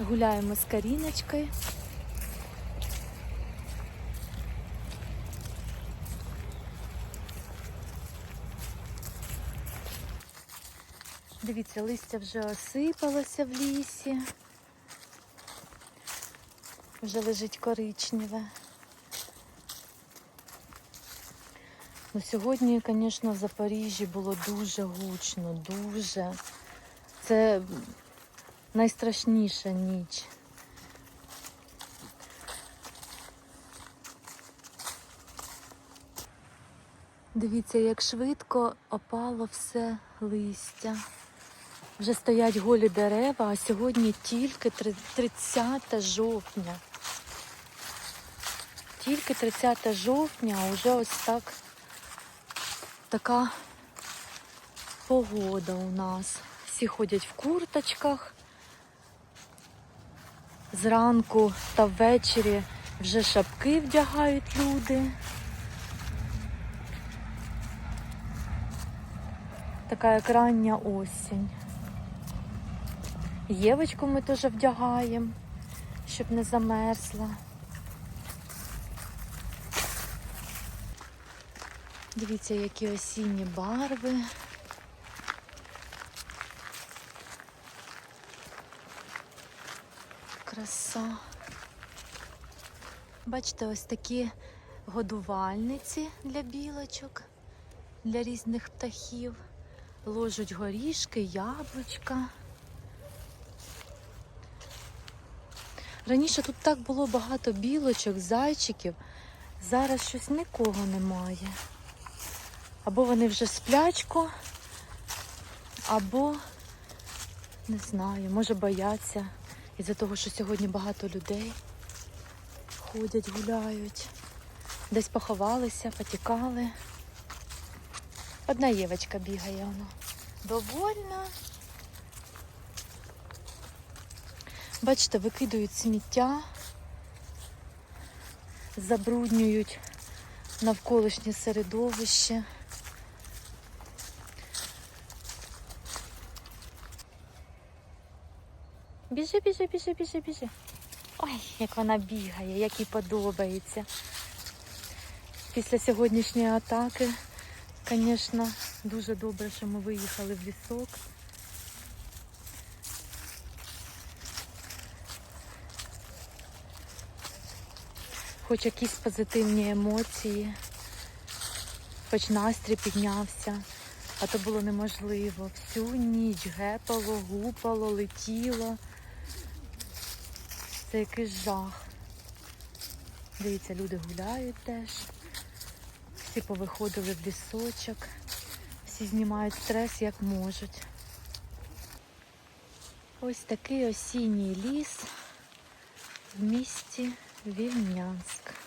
Гуляємо з Каріночкою. Дивіться, листя вже осипалося в лісі. Вже лежить коричневе. Ну, сьогодні, звісно, в Запоріжжі було дуже гучно, дуже. Це найстрашніша ніч. Дивіться, як швидко опало все листя. Вже стоять голі дерева, а сьогодні тільки 30 жовтня. Тільки 30 жовтня, а вже ось так така погода у нас. Всі ходять в курточках. Зранку та ввечері вже шапки вдягають люди. Така як рання осінь. Євочку ми теж вдягаємо, щоб не замерзла. Дивіться, які осінні барви. Краса. Бачите, ось такі годувальниці для білочок, для різних птахів. Ложуть горішки, яблучка. Раніше тут так було багато білочок, зайчиків. Зараз щось нікого немає. Або вони вже сплячку, або не знаю, може бояться із-за того, що сьогодні багато людей ходять, гуляють. Десь поховалися, потікали. Одна Євочка бігає вона. Довольна. Бачите, викидають сміття, забруднюють навколишнє середовище. Біжи, біжи, біжи, біжи, біжи. Ой, як вона бігає, як їй подобається. Після сьогоднішньої атаки, звісно, дуже добре, що ми виїхали в лісок. Хоч якісь позитивні емоції, хоч настрій піднявся, а то було неможливо. Всю ніч гепало, гупало, летіло. Це якийсь жах. Дивіться, люди гуляють теж. Всі повиходили в лісочок, всі знімають стрес як можуть. Ось такий осінній ліс в місті Вільнянськ.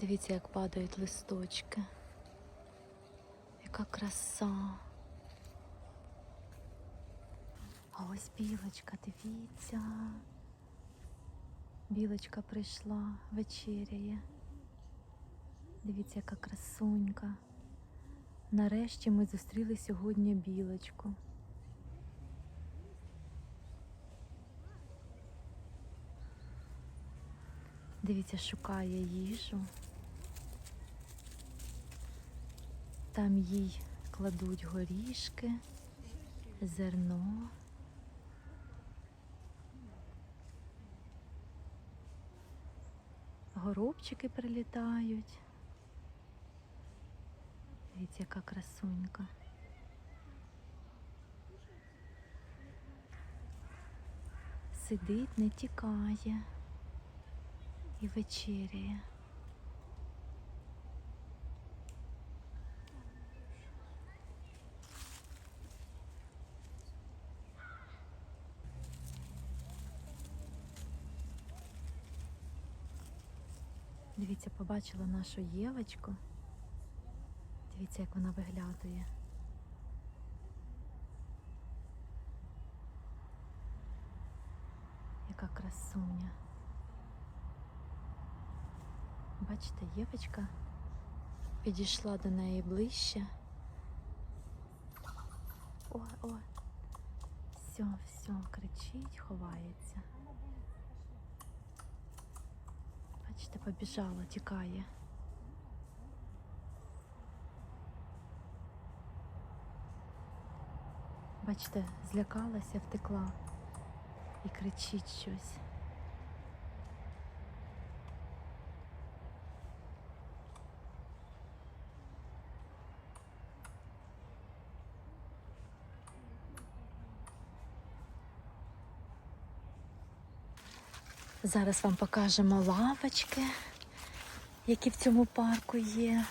Дивіться, як падають листочки. Яка краса. А ось білочка, дивіться. Білочка прийшла, вечеряє. Дивіться, яка красунька. Нарешті ми зустріли сьогодні білочку. Дивіться, шукає їжу. Там їй кладуть горішки, зерно. Горобчики прилітають. Дивіться, яка красунька. Сидить, не тікає і вечеряє. Дивіться, побачила нашу Євочку. Дивіться, як вона виглядає. Яка красуня. Бачите, Євочка підійшла до неї ближче. Ой, ой. Все, все, кричить, ховається. Бачите, побіжала, тікає. Бачите, злякалася, втекла і кричить щось. Зараз вам покажемо лавочки, які в цьому парку є.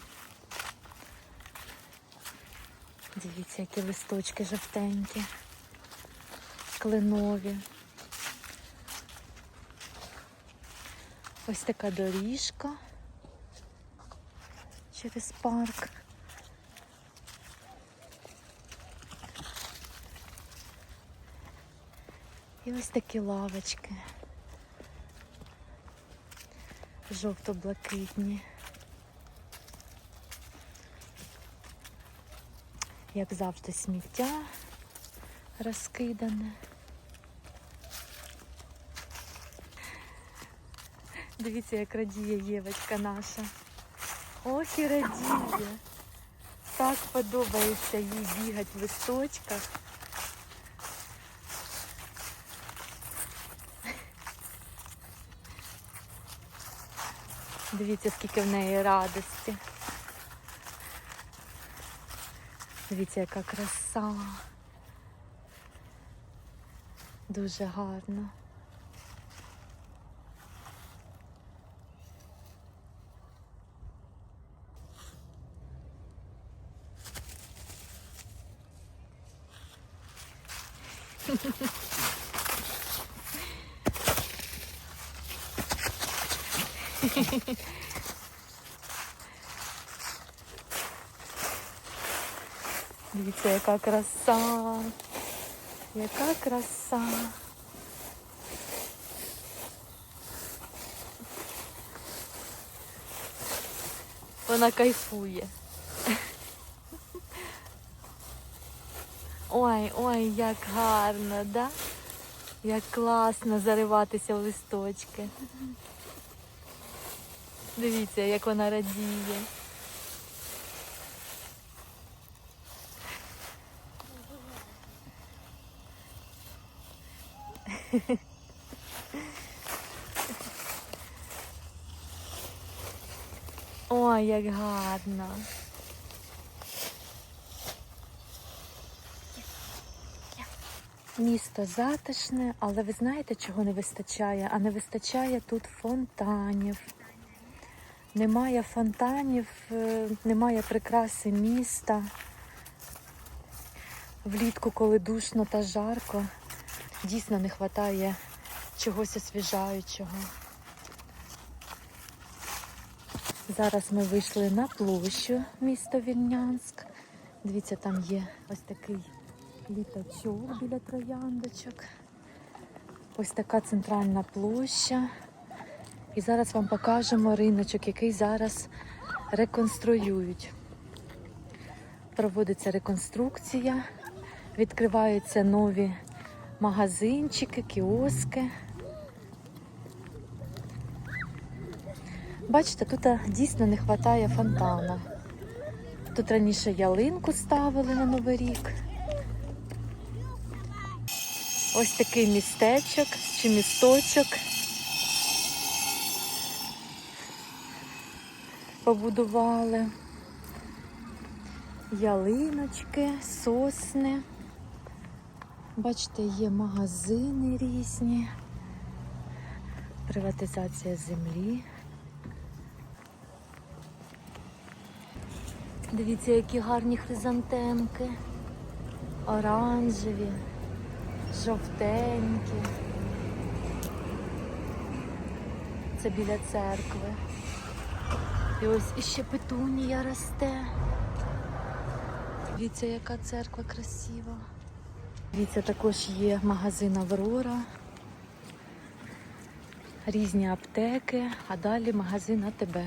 Дивіться, які листочки жовтенькі, кленові. Ось така доріжка через парк. І ось такі лавочки. Жовто-блакитні. Як завжди, сміття розкидане. Дивіться, як радіє Євочка наша. Ох і радіє. Так подобається їй бігати в листочках. Дивіться, скільки в неї радості. Дивіться, яка краса. Дуже гарно. Дивіться, яка краса. Яка краса. Вона кайфує. Ой, ой, як гарно, да? Як класно зариватися в листочки. Дивіться, як вона радіє. Ой, як гарно. Місто затишне, але ви знаєте, чого не вистачає? А не вистачає тут фонтанів. Немає фонтанів, е, немає прикраси міста. Влітку, коли душно та жарко, дійсно не вистачає чогось освіжаючого. Зараз ми вийшли на площу міста Вільнянськ. Дивіться, там є ось такий літачок біля трояндочок. Ось така центральна площа. І зараз вам покажемо риночок, який зараз реконструюють. Проводиться реконструкція, відкриваються нові магазинчики, кіоски. Бачите, тут дійсно не вистачає фонтана. Тут раніше ялинку ставили на Новий рік. Ось такий містечок чи місточок. Побудували ялиночки, сосни. Бачите, є магазини різні, приватизація землі. Дивіться, які гарні хризантемки, оранжеві, жовтенькі. Це біля церкви. І ось іще петунія росте. Дивіться, яка церква красива. Дивіться, також є магазин Аврора. різні аптеки, а далі магазин АТБ.